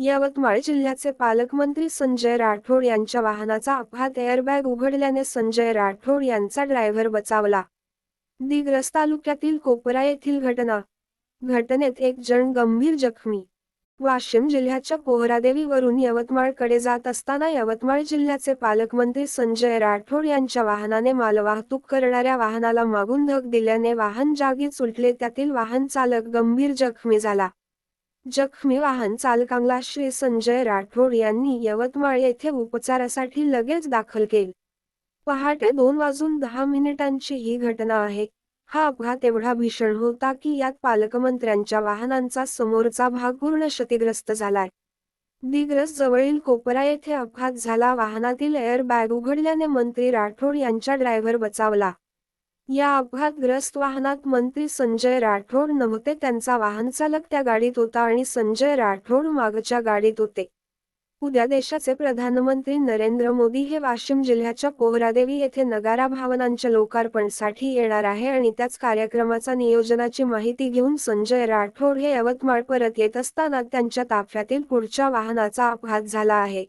यवतमाळ जिल्ह्याचे पालकमंत्री संजय राठोड यांच्या वाहनाचा अपघात एअरबॅग उघडल्याने संजय राठोड यांचा ड्रायव्हर बचावला. दिग्रस तालुक्यातील कोपरा येथील घटना. घटनेत एक जण गंभीर जखमी. वाशिम जिल्ह्याच्या पोहरादेवीवरून यवतमाळकडे जात असताना यवतमाळ जिल्ह्याचे पालकमंत्री संजय राठोड यांच्या वाहनाने मालवाहतूक करणाऱ्या वाहनाला मागून धक दिल्याने वाहन जागीच उलटले त्यातील वाहन चालक गंभीर जखमी झाला. जखमी वाहन चालकांना श्री संजय राठोड यांनी यवतमाळ येथे उपचारासाठी लगेच दाखल केले. पहाटे दोन वाजून दहा मिनिटांची ही घटना आहे. हा अपघात एवढा भीषण होता की यात पालकमंत्र्यांच्या वाहनांचा समोरचा भाग पूर्ण क्षतिग्रस्त झालाय. दिग्रस जवळील कोपरा येथे अपघात झाला. वाहनातील एअर बॅग उघडल्याने मंत्री राठोड यांच्या ड्रायव्हर बचावला. या अपघातग्रस्त वाहनात मंत्री संजय राठोड नव्हते. त्यांचा वाहन चालक त्या गाडीत होता आणि संजय राठोड मागच्या गाडीत होते. उद्या देशाचे प्रधानमंत्री नरेंद्र मोदी हे वाशिम जिल्ह्याच्या पोहरादेवी येथे नगारा भावनांच्या लोकार्पणसाठी येणार आहे आणि त्याच कार्यक्रमाचा नियोजनाची माहिती घेऊन संजय राठोड हे यवतमाळ परत येत असताना त्यांच्या ताफ्यातील पुढच्या वाहनाचा अपघात झाला आहे.